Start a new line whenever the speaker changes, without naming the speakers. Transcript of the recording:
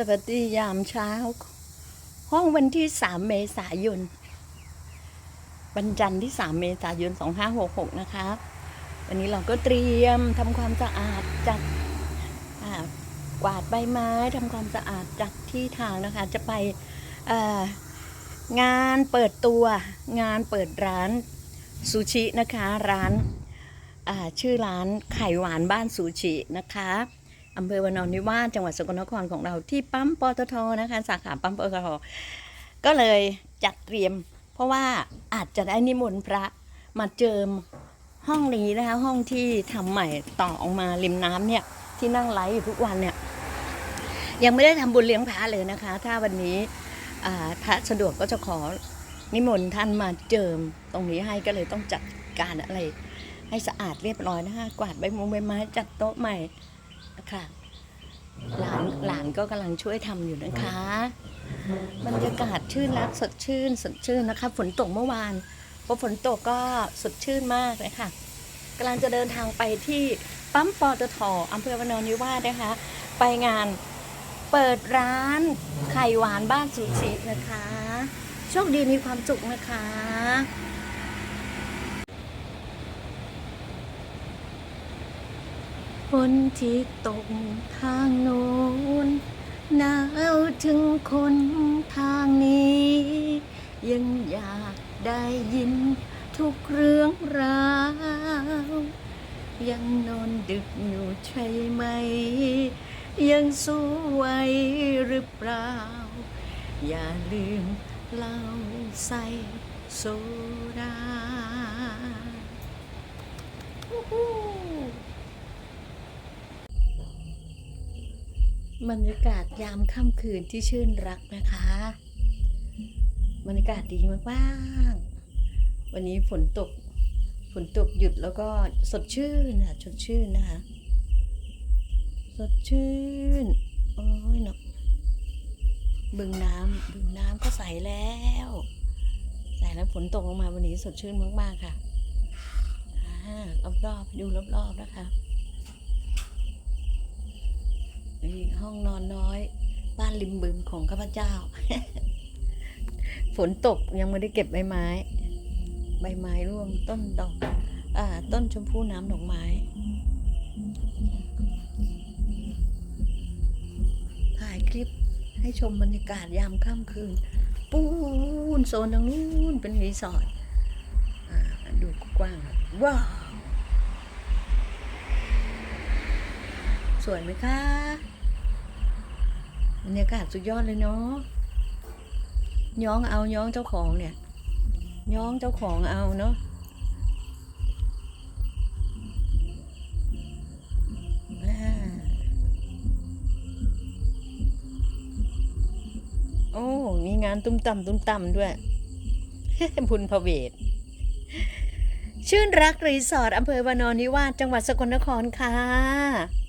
สวัสดียามเช้า ห้องวันที่ 3 เมษายนบรรจันทร์ที่ 3 เมษายน 2566 นะคะวันนี้เราก็เตรียมทำความสะอาดจัดกวาดใบไม้ทำความสะอาดจัดที่ทางนะคะ จะไปงานเปิดตัวงานเปิดร้านซูชินะคะ ร้านชื่อร้านไข่หวานบ้านซูชินะคะ อำเภอวานอนนิวาสจังหวัดสกลนครของเราที่ปั๊มปตทนะคะสาขาปั๊มปตทก็เลยจัดเตรียม เพราะว่าอาจจะได้นิมนต์พระมาเจิมห้องนี้นะคะห้องที่ทำใหม่ต่อออกมาริมน้ำเนี่ยที่นั่งไลฟ์อยู่ทุกวันเนี่ยยังไม่ได้ทำบุญเลี้ยงพระเลยนะคะ ถ้าวันนี้พระสะดวกก็จะขอนิมนต์ท่านมาเจิมตรงนี้ให้ก็เลยต้องจัดการอะไร ให้สะอาดเรียบร้อยนะคะกวาดใบมงใบไม้จัดโต๊ะใหม่ คะหลานหลานก็กำลังช่วยทำอยู่นะคะบรรยากาศชื่นรักสดชื่นสดชื่นนะคะ ฝนตกเมื่อวานพอฝนตกก็สดชื่นมากเลยค่ะกำลังจะเดินทางไปที่ปั๊มปตทอำเภอวนนิวาสนะคะ ไปงานเปิดร้านไข่หวานบ้านซูชินะคะ โชคดีมีความสุขนะคะ ฝนที่ตกทางโน้นหนาวถึงคนทางนี้ ยังอยากได้ยินทุกเรื่องราว ยังนอนดึกอยู่ใช่ไหม ยังสู้ไหวหรือเปล่า อย่าลืมเล้าใส่โซดาวู้ฮู้ บรรยากาศยามค่ำคืนที่ชื่นรักนะคะ บรรยากาศดีมากๆ วันนี้ฝนตก ฝนตกหยุดแล้วก็สดชื่นค่ะสดชื่นนะคะ สดชื่น โอ้ยเนาะบึงน้ำบึงน้ำก็ใสแล้ว ใสแล้วฝนตกลงมาวันนี้สดชื่นมากๆค่ะ อ่ารอบๆดูรอบๆนะคะ นี่ห้องนอนน้อย บ้านริมบึงของข้าพเจ้า ฝนตกยังไม่ได้เก็บใบไม้ ใบไม้ร่วงต้นดอกอ่าต้นชมพู่น้ำดอกไม้ ถ่ายคลิปให้ชมบรรยากาศยามค่ำคืน ปูนโซนทางนู้นเป็นรีสอร์ทดูกว้าง ว้าว สวยไหมคะ บรรยากาศสุดยอดเลยเนาะย้องเอาย้องเจ้าของเนี่ย ย้องเจ้าของเอาเนาะโอ้ มีงานตุ้มต่ำตุ้มต่ำด้วยบุญพระเวทชื่นรักรีสอร์ทอำเภอวานอนนิวาสจังหวัดสกลนครค่ะ